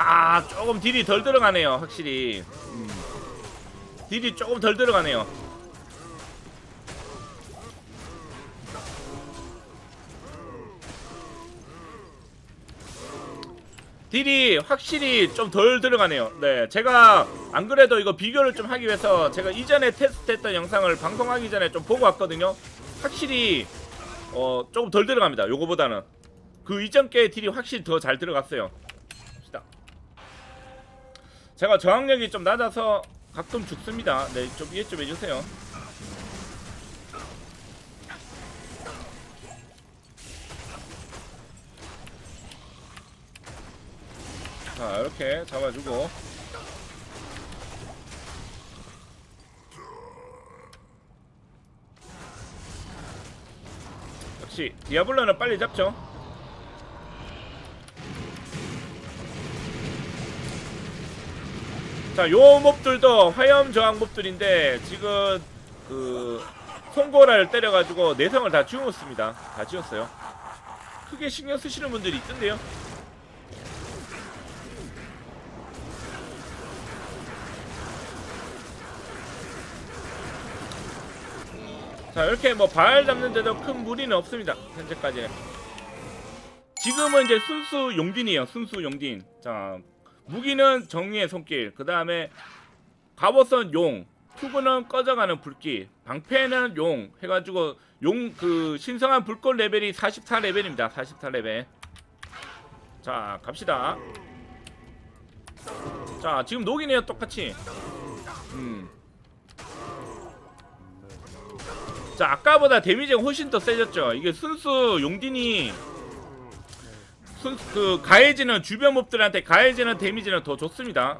아 조금 딜이 덜 들어가네요 확실히. 음. 딜이 조금 덜 들어가네요. 딜이 확실히 좀 덜 들어가네요. 네 제가 안 그래도 이거 비교를 좀 하기 위해서 제가 이전에 테스트했던 영상을 방송하기 전에 좀 보고 왔거든요. 확실히 어 조금 덜 들어갑니다 요거보다는. 그 이전 게 딜이 확실히 더 잘 들어갔어요 제가 저항력이 좀 낮아서 가끔 죽습니다. 네좀 이해 좀 해주세요. 자 이렇게 잡아주고. 역시 디아블로는 빨리 잡죠 자, 요 몹들도 화염 저항 몹들인데 지금 그 송고라를 때려가지고 내성을 다 지웠습니다. 다 지웠어요. 크게 신경 쓰시는 분들이 있던데요. 자, 이렇게 뭐 발 잡는데도 큰 무리는 없습니다. 현재까지는. 지금은 이제 순수 용딘이에요. 순수 용딘. 자, 무기는 정의의 손길. 그 다음에 갑옷은 용. 투구는 꺼져가는 불길. 방패는 용. 해가지고 용 그 신성한 불꽃 레벨이 44레벨입니다. 44레벨. 자 갑시다. 자 지금 녹이네요 똑같이. 음. 자 아까보다 데미지가 훨씬 더 세졌죠. 이게 순수 용딘이 순, 그 가해지는 주변 몹들한테 가해지는 데미지는 더 좋습니다.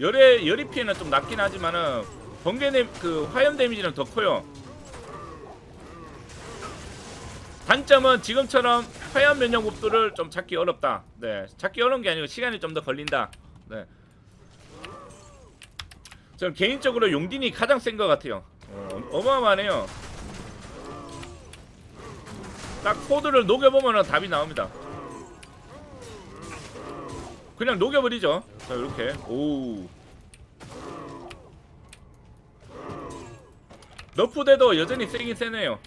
열의 열의 피해는 좀 낮긴 하지만은 번개 데, 그 화염 데미지는 더 커요. 단점은 지금처럼 화염 면역 몹들을 좀 찾기 어렵다. 네, 찾기 어려운 게 아니고 시간이 좀 더 걸린다. 네. 저는 개인적으로 용딘이 가장 센 것 같아요. 어, 어마어마하네요. 딱 코드를 녹여보면 답이 나옵니다. 그냥 녹여버리죠. 자 이렇게 오 너프대도 여전히 세긴 세네요.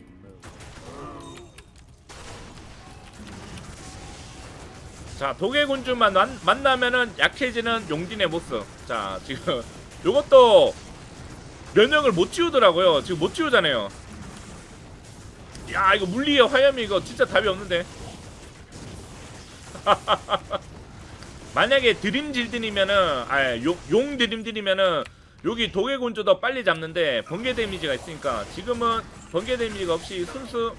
자 도개군주만 만, 만나면은 약해지는 용딘의 모습. 자 지금 요것도 면역을 못 지우더라고요. 지금 못 지우잖아요. 야 이거 물리의 화염이 이거 진짜 답이 없는데. 만약에 드림질들이면은 아용 드림들이면은 여기 도개군주도 빨리 잡는데 번개 데미지가 있으니까 지금은 번개 데미지가 없이 순수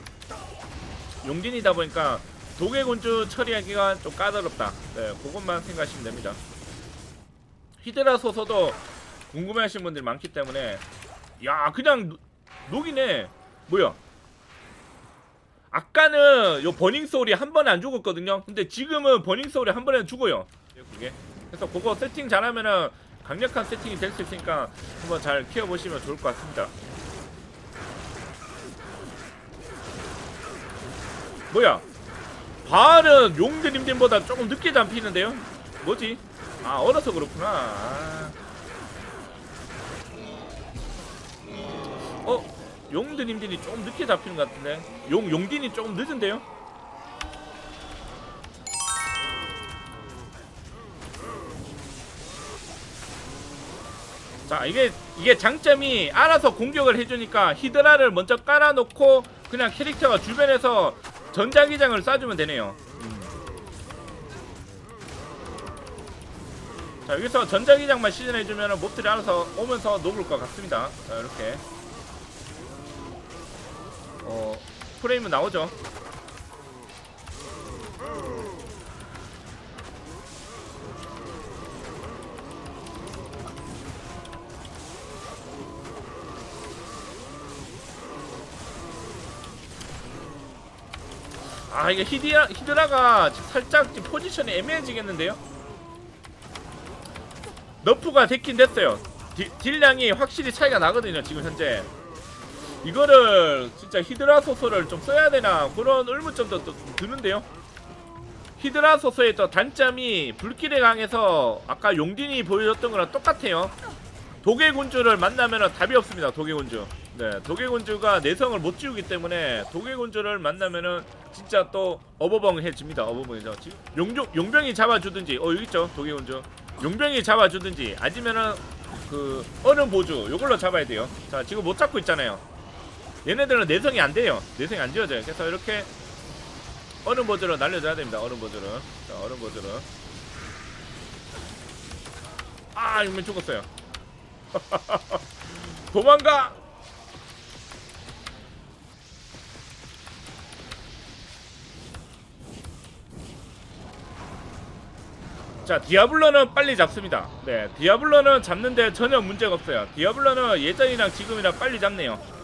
용진이다 보니까 도개군주 처리하기가 좀 까다롭다. 네, 그것만 생각하시면 됩니다. 히드라 소서도 궁금해하시는 분들이 많기 때문에 야 그냥 노- 녹이네. 뭐야? 아까는 요 버닝 소울이 한 번에 안 죽었거든요. 근데 지금은 버닝 소울이 한 번에 죽어요. 그게. 그래서 그거 세팅 잘하면은 강력한 세팅이 될 수 있으니까 한번 잘 키워 보시면 좋을 것 같습니다. 뭐야? 바알은 용드림들보다 조금 늦게 잡히는데요? 뭐지? 아 얼어서 그렇구나. 아. 어? 용드님들이 조금 늦게 잡히는 것 같은데 용 용딘이 조금 늦은데요? 자 이게 이게 장점이 알아서 공격을 해주니까 히드라를 먼저 깔아놓고 그냥 캐릭터가 주변에서 전자기장을 쏴주면 되네요. 음. 자 여기서 전자기장만 시전해주면 몹들이 알아서 오면서 녹을 것 같습니다. 자 이렇게 어 프레임은 나오죠. 아 이게 히디라, 히드라가 살짝 포지션이 애매해지겠는데요? 너프가 됐긴 됐어요 디- 딜량이 확실히 차이가 나거든요 지금 현재 이거를 진짜 히드라 소설을 좀 써야 되나 그런 의문점도 또좀 드는데요 히드라 소서의 또 단점이 불길에 강해서 아까 용딘이 보여줬던 거랑 똑같아요. 도개군주를 만나면 답이 없습니다. 도개군주. 네, 도개군주가 내성을 못 지우기 때문에 도개군주를 만나면은 진짜 또 어버벙해집니다. 어버벙해져. 용병 용병이 잡아주든지, 어 여기 있죠 도개군주. 용병이 잡아주든지 아니면은 그 얼음 보주 요걸로 잡아야 돼요. 자 지금 못 잡고 있잖아요. 얘네들은 내성이 안 돼요. 내성이 안 지워져요. 그래서 이렇게 얼음 보주를 날려줘야 됩니다. 얼음 보주를. 자 얼음 보주를. 아 용병 죽었어요. 도망가! 자, 디아블로는 빨리 잡습니다. 네, 디아블로는 잡는데 전혀 문제가 없어요. 디아블로는 예전이랑 지금이랑 빨리 잡네요.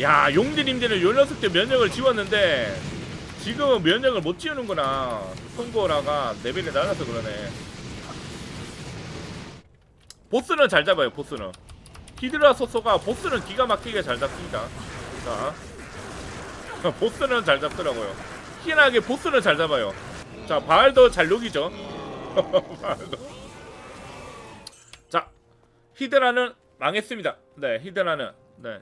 야, 용디님들은 요 녀석 때 면역을 지웠는데 지금은 면역을 못 지우는구나. 송고라가 레벨이 낮아서 그러네. 보스는 잘 잡아요. 보스는. 히드라 소소가 보스는 기가 막히게 잘 잡습니다. 자, 보스는 잘 잡더라고요. 희한하게 보스는 잘 잡아요. 자, 바알도 잘 녹이죠. 바알도. 자, 히드라는 망했습니다. 네, 히드라는 네